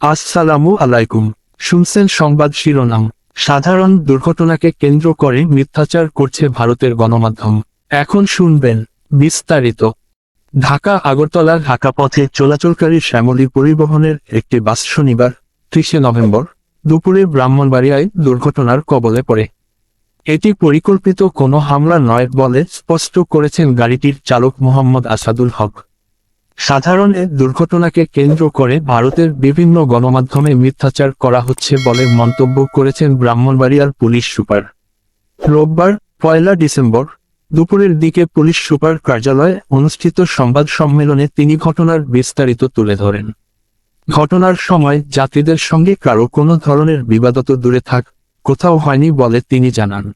আসসালামু আলাইকুম। শুনছেন সংবাদ শিরোনাম। সাধারণ দুর্ঘটনাকে কেন্দ্র করে মিথ্যাচার করছে ভারতের গণমাধ্যম। এখন শুনবেন বিস্তারিত। ঢাকা, আগরতলা, ঢাকা পথে চলাচলকারী শ্যামলী পরিবহনের একটি বাস শনিবার, ত্রিশে নভেম্বর, দুপুরে ব্রাহ্মণবাড়িয়ায় দুর্ঘটনার কবলে পড়ে। এটি পরিকল্পিত কোনো হামলা নয় বলে স্পষ্ট করেছেন গাড়িটির চালক মোহাম্মদ আসাদুল হক। সাধারণ এ দুর্ঘটনাকে কেন্দ্র করে ভারতের বিভিন্ন গণমাধ্যমে মিথ্যাচার করা হচ্ছে বলে মন্তব্য করেছেন ব্রাহ্মণবাড়িয়ার পুলিশ সুপার। রোববার, পয়লা ডিসেম্বর, দুপুরের দিকে পুলিশ সুপার কার্যালয়ে অনুষ্ঠিত সংবাদ সম্মেলনে তিনি ঘটনার বিস্তারিত তুলে ধরেন। ঘটনার সময় যাত্রীদের সঙ্গে কারও কোনো ধরনের বিবাদত দূরে থাক, কোথাও হয়নি বলে তিনি জানান।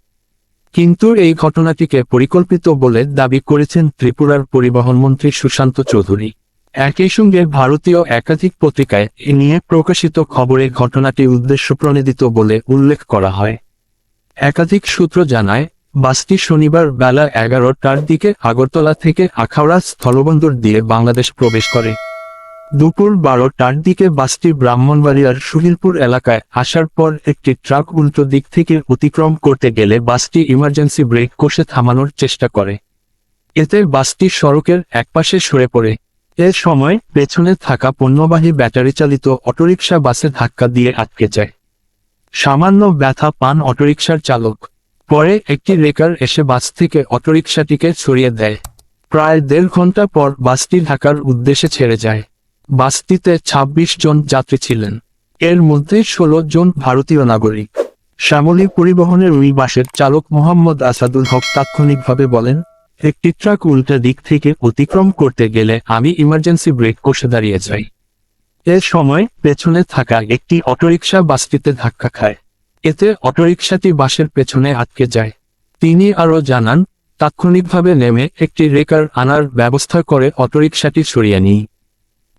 কিন্তু এই ঘটনাটিকে পরিকল্পিত বলে দাবি করেছেন ত্রিপুরার পরিবহন মন্ত্রী সুশান্ত চৌধুরী। একই সঙ্গে ভারতীয় একাধিক পত্রিকায় এ নিয়ে প্রকাশিত খবরে ঘটনাটি উদ্দেশ্যপ্রণোদিত বলে উল্লেখ করা হয়। একাধিক সূত্র জানায়, বাসটি শনিবার বেলা এগারোটার দিকে আগরতলা থেকে আখাউড়া স্থলবন্দর দিয়ে বাংলাদেশ প্রবেশ করে। দুপুর বারোটার দিকে বাসটি ব্রাহ্মণবাড়িয়ার সুহিলপুর এলাকায় আসার পর একটি ট্রাক উল্টো দিক থেকে অতিক্রম করতে গেলে বাসটি ইমার্জেন্সি ব্রেক কষে থামানোর চেষ্টা করে। এতে বাসটি সড়কের একপাশে সরে পড়ে। এ সময় পেছনে থাকা পণ্যবাহী ব্যাটারি চালিত অটোরিকশা বাসে ধাক্কা দিয়ে আটকে যায়। সামান্য ব্যথা পান অটোরিকশার চালক। পরে একটি রেকার এসে বাস থেকে অটোরিকশাটিকে সরিয়ে দেয়। প্রায় দেড় ঘণ্টা পর বাসটি ঢাকার উদ্দেশ্যে ছেড়ে যায়। বাসটিতে ২৬ জন যাত্রী ছিলেন। এর মধ্যে ১৬ জন ভারতীয় নাগরিক। শ্যামলী পরিবহনের ওই বাসের চালক মোহাম্মদ আসাদুল হক তাৎক্ষণিকভাবে বলেন, একটি ট্রাক উল্টা দিক থেকে অতিক্রম করতে গেলে আমি ইমার্জেন্সি ব্রেক কষে দাঁড়িয়ে যাই। এ সময় পেছনে থাকা একটি অটোরিকশা বাসটিতে ধাক্কা খায়। এতে অটোরিকশাটি বাসের পেছনে আটকে যায়। তিনি আরও জানান, তাৎক্ষণিকভাবে নেমে একটি রেকার আনার ব্যবস্থা করে অটোরিকশাটি সরিয়ে নিই।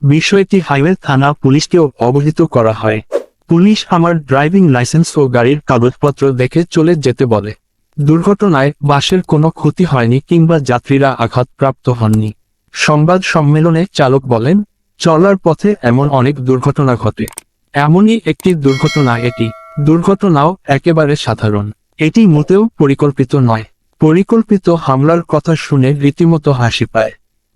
বিষয়টি হাইওয়ে থানা পুলিশকেও অবহিত করা হয়। পুলিশ আমার ড্রাইভিং লাইসেন্স ও গাড়ির কাগজপত্র দেখে চলে যেতে বলে। দুর্ঘটনায় বাসের কোনো ক্ষতি হয়নি কিংবা যাত্রীরা আঘাতপ্রাপ্ত হননি। সংবাদ সম্মেলনে চালক বলেন, চলার পথে এমন অনেক দুর্ঘটনা ঘটে। এমনই একটি দুর্ঘটনা এটি। দুর্ঘটনাও একেবারে সাধারণ। এটি মোটেও পরিকল্পিত নয়। পরিকল্পিত হামলার কথা শুনে রীতিমতো হাসি পায়।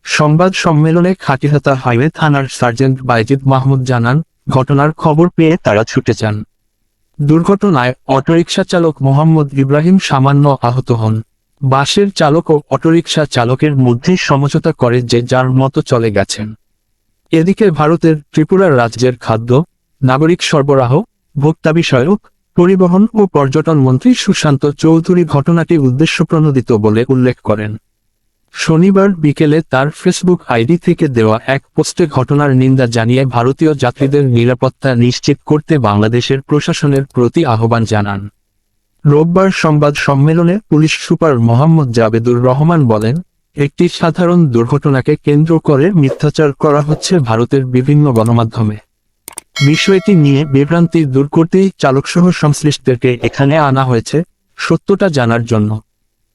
সংবাদ সম্মেলনে খাটিহাতা হাইওয়ে থানার সার্জেন্ট বাইজিদ মাহমুদ জানান, ঘটনার খবর পেয়ে তারা ছুটে যান। দুর্ঘটনায় অটোরিকশা চালক মোহাম্মদ ইব্রাহিম সামান্য আহত হন। বাসের চালক ও অটোরিকশা চালকের মধ্যে সমঝোতা করে যে যার মতো চলে গেছেন। এদিকে ভারতের ত্রিপুরা রাজ্যের খাদ্য, নাগরিক সরবরাহ, ভোক্তা বিষয়ক, পরিবহন ও পর্যটন মন্ত্রী সুশান্ত চৌধুরী ঘটনাটি উদ্দেশ্যপ্রণোদিত বলে উল্লেখ করেন। শনিবার বিকেলে তার ফেসবুক আইডি থেকে দেওয়া এক পোস্টে ঘটনার নিন্দা জানিয়ে ভারতীয় যাত্রীদের নিরাপত্তা নিশ্চিত করতে বাংলাদেশের প্রশাসনের প্রতি আহ্বান জানান। রোববার সংবাদ সম্মেলনে পুলিশ সুপার মোহাম্মদ জাবেদুর রহমান বলেন, একটি সাধারণ দুর্ঘটনাকে কেন্দ্র করে মিথ্যাচার করা হচ্ছে ভারতের বিভিন্ন গণমাধ্যমে। বিষয়টি নিয়ে বিভ্রান্তি দূর করতেই চালকসহ সংশ্লিষ্টদেরকে এখানে আনা হয়েছে, সত্যটা জানার জন্য।